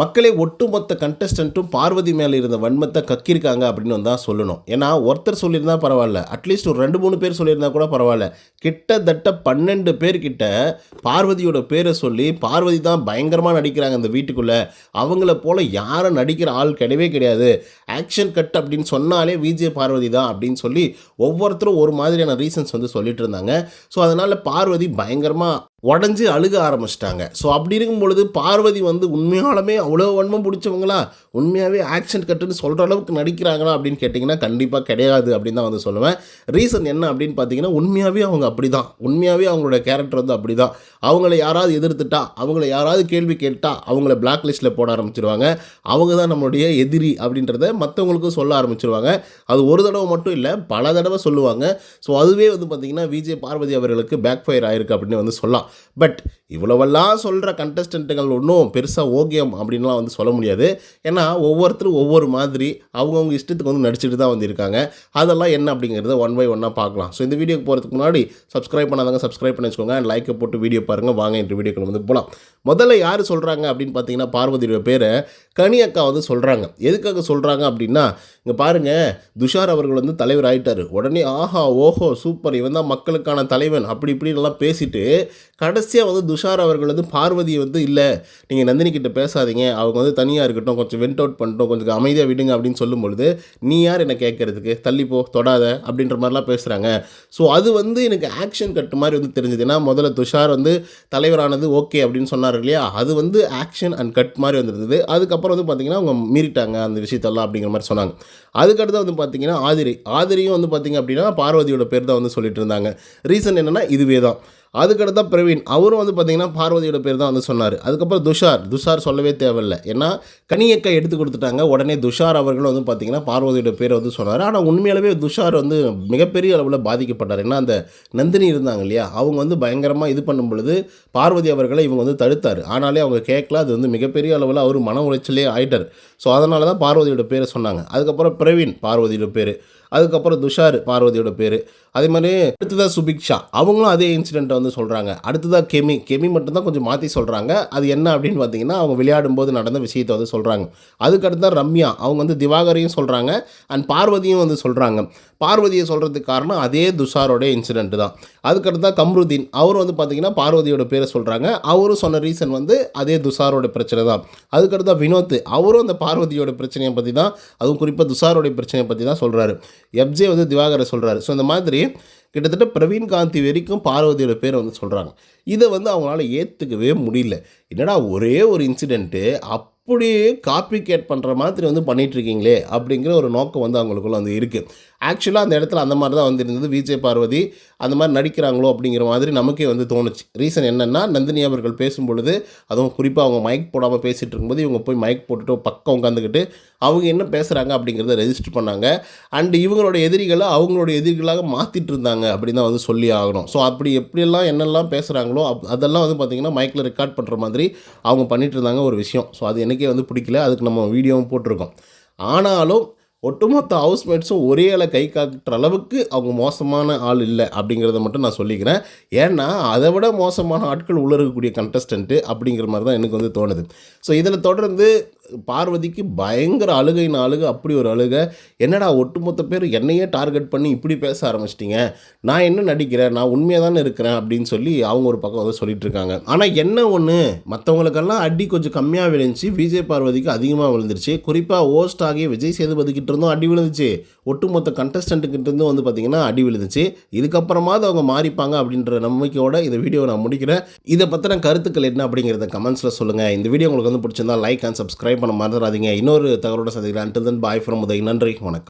மக்களே ஒட்டுமொத்த கண்டஸ்டண்ட்டும் பார்வதி மேலே இருந்த வன்மத்தை கக்கியிருக்காங்க அப்படின்னு வந்து தான் சொல்லணும். ஏன்னா ஒருத்தர் சொல்லியிருந்தா பரவாயில்ல. அட்லீஸ்ட் ஒரு ரெண்டு மூணு பேர் சொல்லியிருந்தா கூட பரவாயில்ல. கிட்டத்தட்ட பன்னெண்டு பேர்கிட்ட பார்வதியோட பேரை சொல்லி பார்வதி தான் பயங்கரமாக நடிக்கிறாங்க அந்த வீட்டுக்குள்ளே. அவங்கள போல் யாரும் நடிக்கிற ஆள் கிடையவே கிடையாது. ஆக்ஷன் கட் அப்படின்னு சொன்னாலே விஜய் பார்வதி தான் அப்படின்னு சொல்லி ஒவ்வொருத்தரும் ஒரு மாதிரியான ரீசன்ஸ் வந்து சொல்லிட்டு இருந்தாங்க. ஸோ அதனால் பார்வதி பயங்கரமாக உடஞ்சி அழுக ஆரம்பிச்சிட்டாங்க. ஸோ அப்படி இருக்கும் பொழுது பார்வதி வந்து உண்மையாலுமே அவ்வளோ வன்மம் பிடிச்சவங்களா? உண்மையாகவே ஆக்ஷன் கட்டுன்னு சொல்கிற அளவுக்கு நடிக்கிறாங்களா அப்படின்னு கேட்டிங்கன்னா கண்டிப்பாக கிடையாது அப்படின்னு தான் வந்து சொல்லுவேன். ரீசன் என்ன அப்படின்னு பார்த்தீங்கன்னா உண்மையாகவே அவங்க அப்படி தான் உண்மையாகவே அவங்களோட கேரக்டர் வந்து அப்படி தான் அவங்கள யாராவது எதிர்த்துட்டா அவங்கள யாராவது கேள்வி கேட்டால் அவங்கள பிளாக் லிஸ்ட்டில் போட ஆரம்பிச்சிருவாங்க. அவங்க தான் நம்மளுடைய எதிரி அப்படின்றத மற்றவங்களுக்கும் சொல்ல ஆரம்பிச்சிருவாங்க. அது ஒரு தடவை மட்டும் இல்லை பல தடவை சொல்லுவாங்க. ஸோ அதுவே வந்து பார்த்திங்கன்னா விஜய் பார்வதி அவர்களுக்கு பேக் ஃபயர் ஆயிருக்கு அப்படின்னு வந்து சொல்லலாம். பட் இவ்வளவெல்லாம் சொல்கிற கண்டஸ்டண்ட்டுகள் ஒன்றும் பெருசாக ஓகேம் அப்படின்லாம் வந்து சொல்ல முடியாது. ஏன்னா ஒவ்வொருத்தரும் ஒவ்வொரு மாதிரி அவங்கவுங்க இஷ்டத்துக்கு வந்து நடிச்சுட்டு தான் வந்து இருக்காங்க அதெல்லாம் என்ன அப்படிங்கிறத ஒன் பை ஒன்னாக பார்க்கலாம். ஸோ இந்த வீடியோக்கு போகிறதுக்கு முன்னாடி சப்ஸ்கிரைப் பண்ணாதாங்க சப்ஸ்கிரைப் பண்ணி வச்சுக்கோங்க அண்ட் லைக்கை போட்டு வீடியோ பாருங்கள் வாங்க இந்த வீடியோக்கு வந்து போகலாம் முதல்ல யார் சொல்கிறாங்க அப்படின்னு பார்த்தீங்கன்னா பார்வதியோட பேரை கனி அக்கா வந்து சொல்கிறாங்க எதுக்காக சொல்கிறாங்க அப்படின்னா இங்கே பாருங்கள் துஷார் அவர்கள் வந்து தலைவர் ஆகிட்டார் உடனே ஆஹா ஓஹோ சூப்பர். இவன் தான் மக்களுக்கான தலைவன். அப்படி இப்படின்லாம் பேசிட்டு கடைசியாக வந்து துஷார் அவர்கள் வந்து பார்வதியை வந்து இல்லை நீங்கள் நந்தினி கிட்ட பேசாதீங்க. அவங்க வந்து தனியாக இருக்கட்டும் கொஞ்சம் வென்ட் அவுட் பண்ணிட்டோம் கொஞ்சம் அமைதியாக விடுங்க அப்படின்னு சொல்லும் பொழுது நீ யார் என்னை கேட்கறதுக்கு தள்ளிப்போ தொடாத அப்படின்ற மாதிரிலாம் பேசுகிறாங்க ஸோ அது வந்து எனக்கு ஆக்ஷன் கட்டு மாதிரி வந்து தெரிஞ்சது. ஏன்னா முதல்ல துஷார் வந்து தலைவரானது ஓகே அப்படின்னு சொன்னார் இல்லையா? அது வந்து ஆக்ஷன் அண்ட் கட் மாதிரி வந்துருந்தது. அதுக்கப்புறம் வந்து பார்த்தீங்கன்னா அவங்க மீறிட்டாங்க அந்த விஷயத்தெல்லாம் அப்படிங்கிற மாதிரி சொன்னாங்க. அதுக்கடுத்து வந்து பார்த்தீங்கன்னா ஆதிரி. ஆதிரியும் வந்து பார்த்தீங்க அப்படின்னா பார்வதியோட பேர் தான் வந்து சொல்லிட்டு இருந்தாங்க. ரீசன் என்னென்னா இதுவே தான் அதுக்கடுத்தா பிரவீன். அவரும் வந்து பார்த்தீங்கன்னா பார்வதியோட பேர் தான் வந்து சொன்னார். அதுக்கப்புறம் துஷார். துஷார் சொல்லவே தேவையில்லை. ஏன்னா கனியக்கா எடுத்து கொடுத்துட்டாங்க. உடனே துஷார் அவர்களும் வந்து பார்த்தீங்கன்னா பார்வதியோட பேரை வந்து சொன்னார். ஆனால் உண்மையாலவே துஷார் வந்து மிகப்பெரிய அளவில் பாதிக்கப்பட்டார். ஏன்னா அந்த நந்தினி இருந்தாங்க இல்லையா? அவங்க வந்து பயங்கரமாக இது பண்ணும் பொழுது பார்வதி அவர்களை இவங்க வந்து தடுத்தார். ஆனாலே அவங்க கேட்கல அது வந்து மிகப்பெரிய அளவில் அவர் மன உளைச்சலே ஆயிட்டார். ஸோ அதனால தான் பார்வதியோட பேரை சொன்னாங்க. அதுக்கப்புறம் பிரவீன் பார்வதியோட பேர். அதுக்கப்புறம் துஷார் பார்வதியோட பேர். அதே மாதிரி அடுத்ததாக சுபிக்ஷா அவங்களும் அதே இன்சிடெண்ட்டை வந்து சொல்கிறாங்க அடுத்ததாக கெமி. கெமி மட்டும்தான் கொஞ்சம் மாற்றி சொல்கிறாங்க அது என்ன அப்படின்னு பார்த்தீங்கன்னா அவங்க விளையாடும்போது நடந்த விஷயத்தை வந்து சொல்கிறாங்க அதுக்கடுத்து தான் ரம்யா. அவங்க வந்து திவாகரையும் சொல்கிறாங்க அண்ட் பார்வதியும் வந்து சொல்கிறாங்க பார்வதியை சொல்கிறதுக்கு காரணம் அதே துஷாரோடைய இன்சிடென்ட் தான். அதுக்கடுத்தா கம்ருதீன். அவர் வந்து பார்த்தீங்கன்னா பார்வதியோட பேரை சொல்கிறாங்க அவரும் சொன்ன ரீசன் வந்து அதே துஷாரோட பிரச்சனை தான். அதுக்கடுத்தா வினோத். அவரும் அந்த பார்வதியோட பிரச்சனையை பற்றி தான் அதுவும் குறிப்பாக துஷாரோட பிரச்சனையை பற்றி தான் சொல்கிறாரு எப்ஜே வந்து திவாகரை சொல்கிறாரு ஸோ இந்த மாதிரி கிட்டத்தட்ட பிரவீன் காந்தி வரைக்கும் பார்வதியோட பேரை வந்து சொல்கிறாங்க இதை வந்து அவங்களால ஏற்றுக்கவே முடியல. என்னடா ஒரே ஒரு இன்சிடெண்ட்டு அப்படியே காப்பி கேட் பண்ணுற மாதிரி வந்து பண்ணிகிட்ருக்கீங்களே அப்படிங்கிற ஒரு நோக்கம் வந்து அவங்களுக்குள்ள வந்து இருக்குது ஆக்சுவலாக அந்த இடத்துல அந்த மாதிரி தான் வந்திருந்தது. விஜய் பார்வதி அந்த மாதிரி நடிக்கிறாங்களோ அப்படிங்கிற மாதிரி நமக்கே வந்து தோணுச்சு. ரீசன் என்னென்னா நந்தினி அவர்கள் பேசும் பொழுது அதுவும் குறிப்பாக அவங்க மைக் போடாமல் பேசிகிட்டு இருக்கும்போது இவங்க போய் மைக் போட்டுட்டு பக்கம் உட்காந்துக்கிட்டு அவங்க என்ன பேசுகிறாங்க அப்படிங்கிறத ரெஜிஸ்டர் பண்ணாங்க. அண்ட் இவங்களோட எதிரிகளை அவங்களோட எதிரிகளாக மாற்றிட்டு இருந்தாங்க அப்படின்னு தான் வந்து சொல்லி ஆகணும். ஸோ அப்படி எப்படியெல்லாம் என்னெல்லாம் பேசுகிறாங்களோ அப் அதெல்லாம் வந்து பார்த்திங்கன்னா மைக்கில் ரெக்கார்ட் பண்ணுற மாதிரி அவங்க பண்ணிகிட்டு இருந்தாங்க ஒரு விஷயம். ஸோ அது எனக்கே வந்து பிடிக்கல. அதுக்கு நம்ம வீடியோவும் போட்டிருக்கோம். ஆனாலும் ஒட்டுமொத்த ஹவுஸ்மேட்ஸும் ஒரே இலை கை காட்டுற அளவுக்கு அவங்க மோசமான ஆள் இல்லை அப்படிங்கிறத மட்டும் நான் சொல்லிக்கிறேன். ஏன்னா அதை விட மோசமான ஆட்கள் உள்ள இருக்கக்கூடிய கண்டஸ்டண்ட்டு அப்படிங்கிற மாதிரி தான் எனக்கு வந்து தோணுது. ஸோ இதில் தொடர்ந்து பார்வதிக்கு பயங்கர அழுகைன்னு அழுக அப்படி ஒரு அழுக. என்னடா ஒட்டுமொத்த பேர் என்னையே டார்கெட் பண்ணி இப்படி பேச ஆரம்பிச்சிட்டிங்க? நான் என்ன நடிக்கிறேன்? நான் உண்மையாக தானே இருக்கிறேன்? அப்படின்னு சொல்லி அவங்க ஒரு பக்கம் வந்து சொல்லிட்டு இருக்காங்க. ஆனால் என்ன ஒன்று மற்றவங்களுக்கெல்லாம் அடி கொஞ்சம் கம்மியாக விழுந்துச்சு. விஜய் பார்வதிக்கு அதிகமாக விழுந்துருச்சு. குறிப்பாக ஓஸ்ட் ஆகி விஜய் சேதுபதிக்கிட்ட இருந்தும் அடி விழுந்துச்சு. ஒட்டுமொத்த கண்டஸ்டண்ட்டுக்கிட்ட இருந்தும் வந்து பார்த்திங்கன்னா அடி விழுந்துச்சு. இதுக்கப்புறமாவது அவங்க மாறிப்பாங்க அப்படின்ற நம்பிக்கையோட இந்த வீடியோவை நான் முடிக்கிறேன். இதை பற்றின கருத்துக்கள் என்ன அப்படிங்கிறத கமெண்ட்ஸில் சொல்லுங்கள் இந்த வீடியோ உங்களுக்கு வந்து பிடிச்சிருந்தா லைக் அண்ட் சப்ஸ்கிரைப் சப்ஸ்கிரைப் பண்ண மறந்துடாதீங்க. இன்னொரு தகவலோட சந்திக்கிறேன் until then bye from Uday. நன்றி. வணக்கம்.